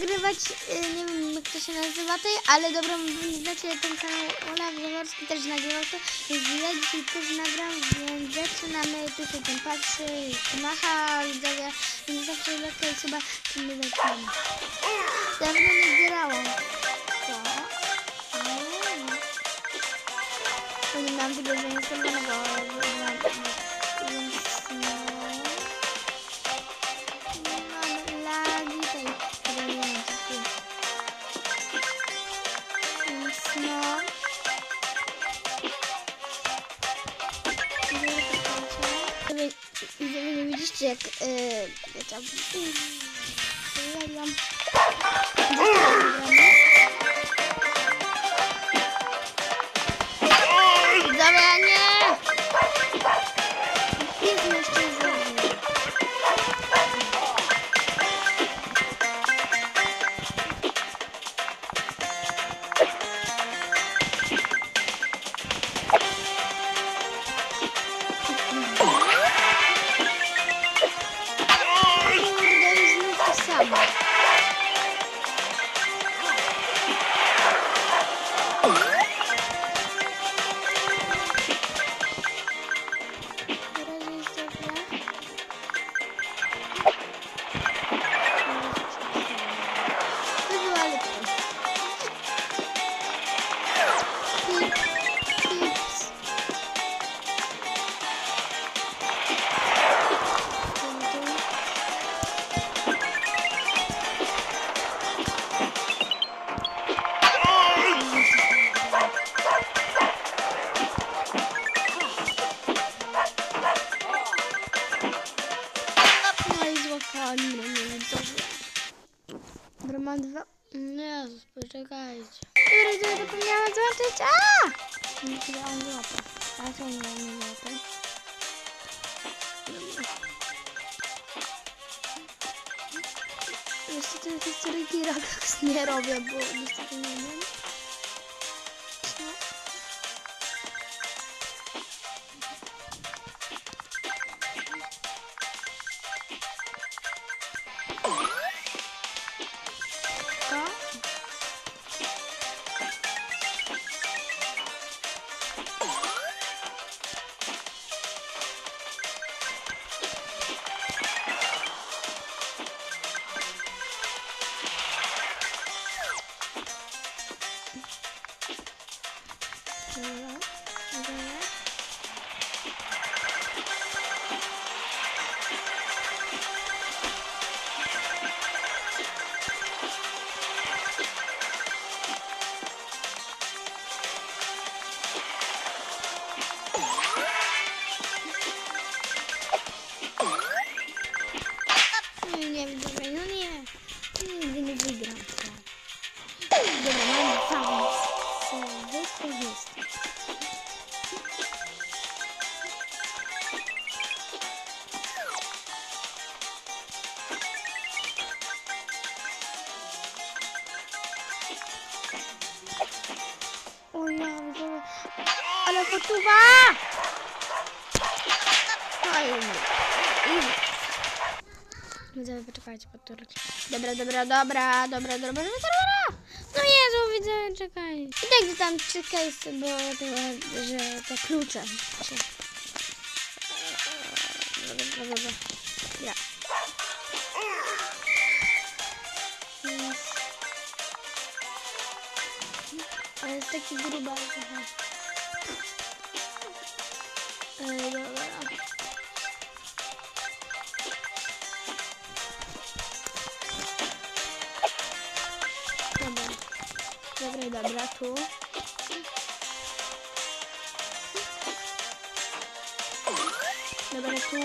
nagrywać, y, nie wiem jak to się nazywa tej, ale dobra, znacie ten kanał Olaf Zaworski też nagrywał to, więc ja dzisiaj też nagram, więc zaczynamy, tutaj ten patrzy, macha, widzowie, więc zawsze lekko chyba, czy my zaczynamy. Dawno nie grałam. To nie. Mam tego zainstalowanego, więc no... Mam wy nie widzicie Dobra, widzowie, zapomniałam zobaczyć. A! Nie chyba on złapał. A co on nie złapał? Niestety te seryjki Ragax nie robię, bo Fajnie. Widzowie, poczekajcie, powtórkę. Dobra, dobra, dobra, dobra, dobra, dobra, dobra. No Jezu, widzę, czekaj. I tak tam czekaj, bo to, że te klucze. Dobra, dobra, dobra. Dobra. Dobra. Tu. Dobra, tu.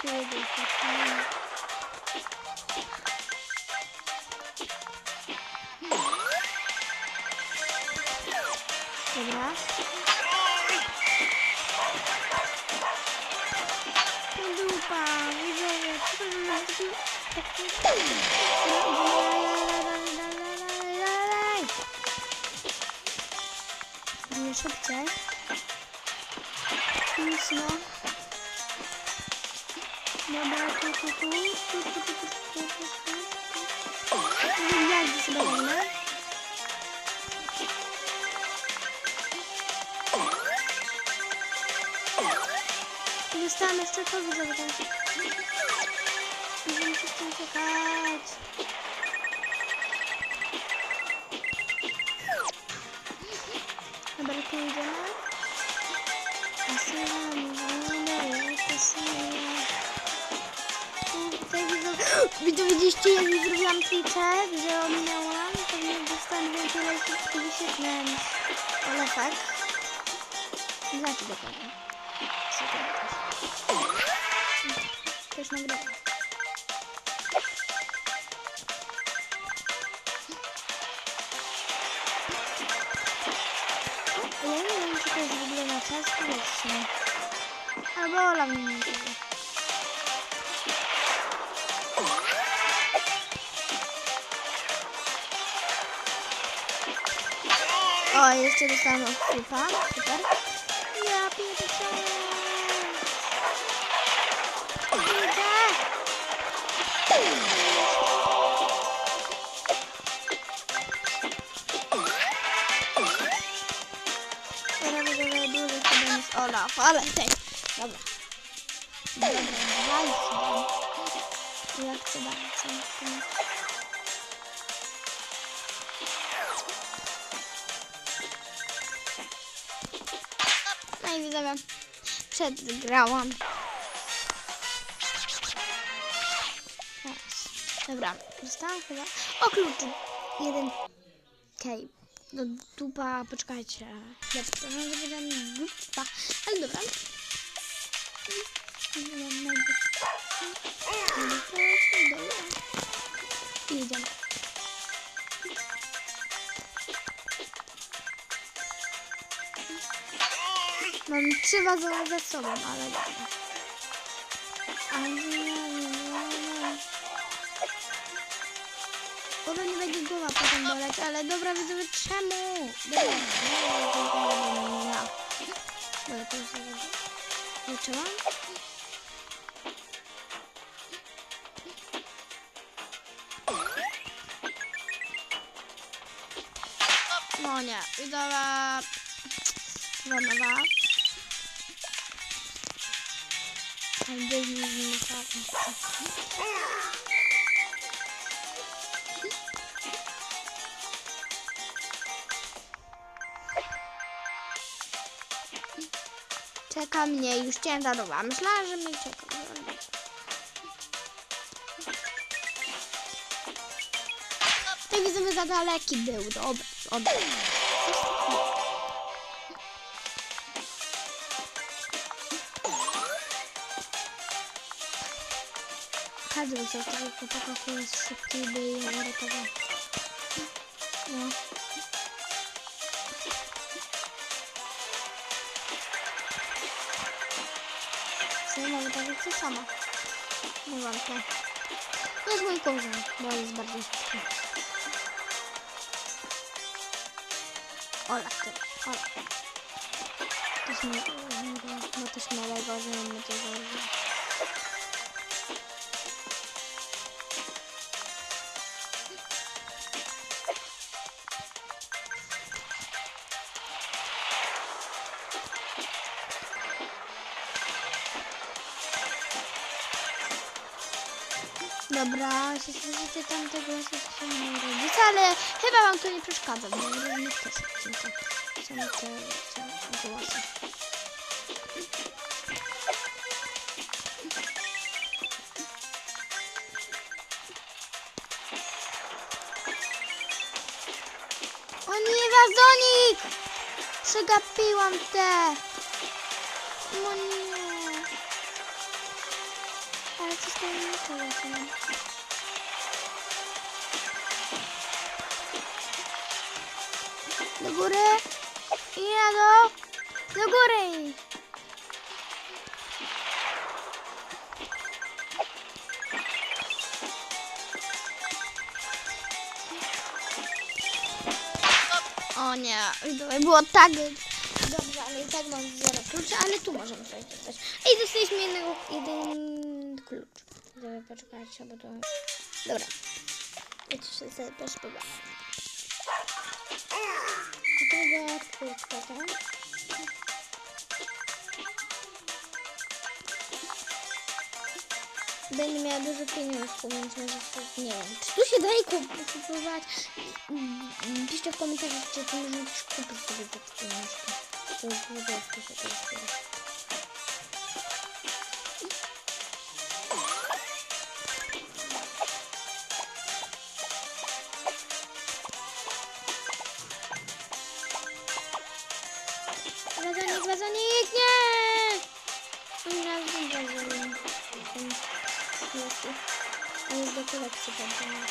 Tu jest tu. işte biraz. Lupa, Çok güzel. Şimdi sınav. Baba tutu tutu tutu tutu tutu tutu tutu tutu tutu tutu tutu tutu tutu şey. tutu tutu tu, jeszcze to widzę, bo tam... Nie wiem, czy chcę czekać. Dobra, tu idziemy. Asyla, mówię, asyla. Tutaj widzę... Wy to widzieliście, jak mi zrobiłam triczek, że ominęłam? Pewnie dostałam więcej lajków i wyświetleń niż Olefek. Znaczy dokładnie. Też nagrywam. Ja nie wiem, czy to jest w ogóle na czas, powiedzcie. Albo Ola mnie nie powie. O, jeszcze dostałam od Fifa. Super. Ale tej. Dobra. Dobra, dawajcie. Ja chcę bardzo. No i widzowie, przegrałam. Teraz. Dobra, dostałam chyba. O klucz! Jeden. Okej. No dupa, poczekajcie. Ja to że będę dupa. Ale dobra. I idziemy. Mam trzy wazony ze sobą, ale dobra. Ale nie, nie, nie. Może nie będzie głowa potem boleć, ale dobra, widzowie, czemu? Dobra, Dobra, to już zaczęłam. No nie, widzowie, Wanowa. Tam gdzieś mi zmysłałem. Czeka mnie, już chciałem zadowa. Myślałam, że mnie czeka. Te widzowie za daleki był, dobra, dobra. Każdy chciał takiego chłopaka, który jest szybki by je uratował. No. Co sama? Nie wątpię. To jest mój kozioł, bo jest bardziej szybki. Ola, ty, Ola. Też nie, no też nie najgorzej, mamy to założyć. Dobra, się słyszycie tam te głosy, co się nie rodzice, ale chyba wam to nie przeszkadza, bo różnych też odcinkach są te, te głosy. O nie, wazonik! Przegapiłam te! No nie! Ale tam nie powiedziałem. Do góry! I na dół! Do góry! O nie, to było tak dobrze, ale i tak mam zero kluczy, ale tu możemy coś dostać. Ej, dostaliśmy jednego, jeden poczekajcie, bo to... Dobra. Wiecie, że sobie też pogadam. Druga kurtka, tak? będę miała dużo pieniążków, więc może się, nie wiem, czy tu się daje kup- kupować? Mm, Piszcie w komentarzach, czy tu można kupić sobie te pieniążki. To po prostu się to jest. A już do kolekcji będę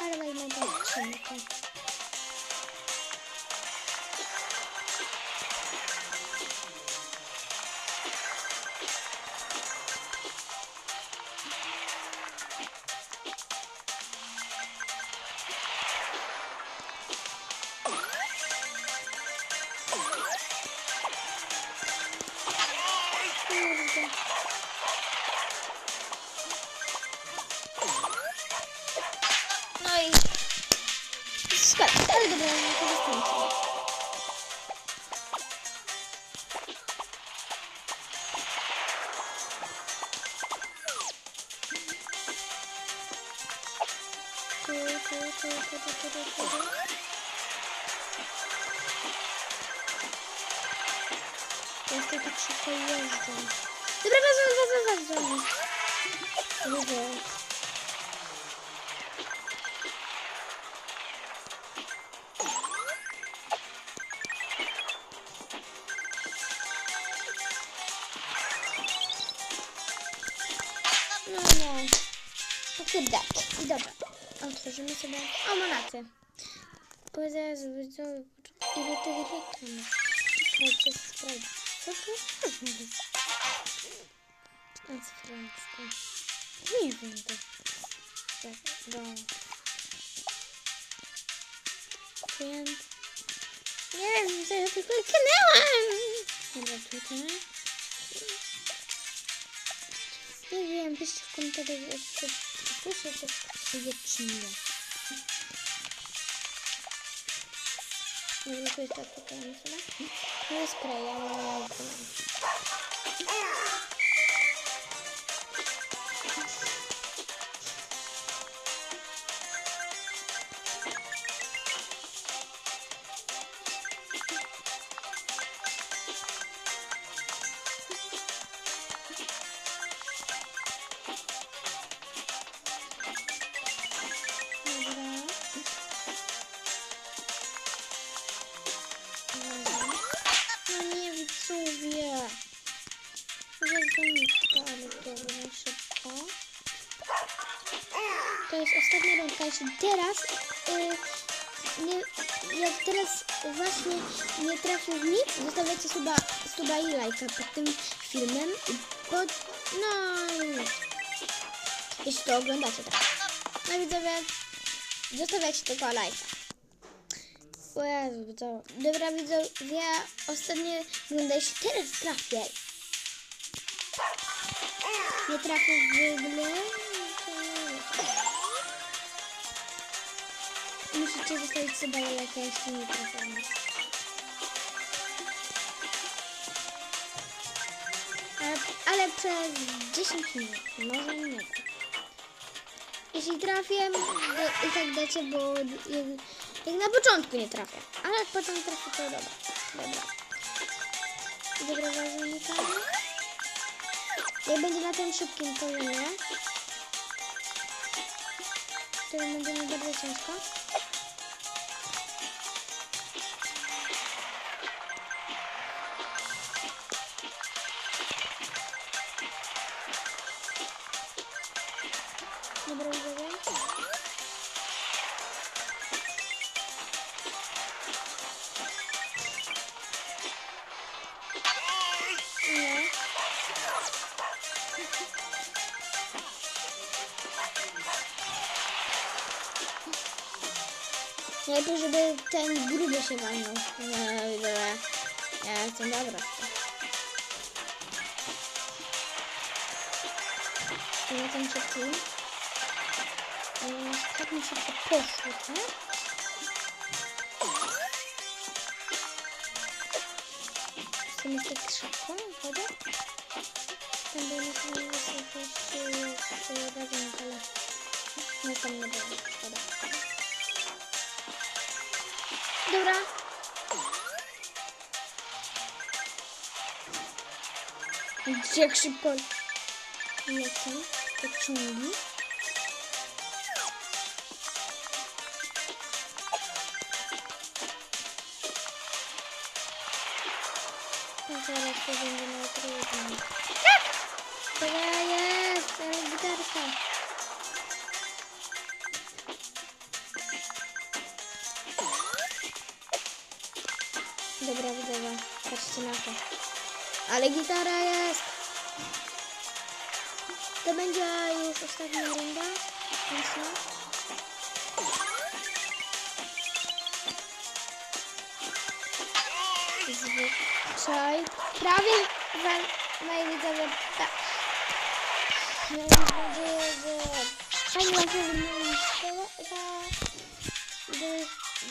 Ale wejdę Szkoda, ale dobra, no Otworzymy sobie. Powiedziała, że widzą ile tych. Czekajcie, sprawdź. Co to jest? A sprawdź to. Nie wiem to. Tak, do. Klient. Nie wiem, co ja tylko kliknęłam. Dobra, tutaj. Nie wiem, piszcie w komentarzach, jak to to sobie czy nie. Nie wiem, to jest tak tutaj, myślę. To jest spray, teraz, y, nie, jak teraz właśnie nie trafię w nic, zostawiacie suba, suba i lajka pod tym filmem. I pod, no. Jeśli to oglądacie tak. No widzowie, zostawiacie tylko lajka. O Jezu. Dobra, widzowie, ostatnie runda, jeśli teraz trafię, nie trafię w ogóle, Musicie zostawić sobie lajka, jeśli nie trafię. Ale, przez 10 minut, może nie. Jeśli trafię, i tak dacie, bo jak, na początku nie trafię. Ale jak potem trafię, to dobra. Dobra. Dobra, unikamy. Jak będzie na tym szybkim poziomie, to będzie mi bardzo ciężko. Najlepiej, żeby ten gruby się walnął. Nie, widzowie. Ja jestem dobra w. I na ten szybki. Yy, Tak mi szybko poszło, tak? W sumie tak szybko chodzę. Ten był na wysokości jest razem, ale no tam nie było, szkoda. Dobra. Gdzie jak szybko lecą te ciągi. No zaraz to będzie na trudno. Dobra, jest, ale gitarka. Dobra, widzowie, patrzcie na to. Ale gitara jest. To będzie już ostatnia runda. No. Zwyczaj. Prawie za moi widzowie. Tak. Mam nadzieję, że fajnie wam się wyglądało.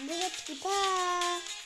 Buziaczki, pa!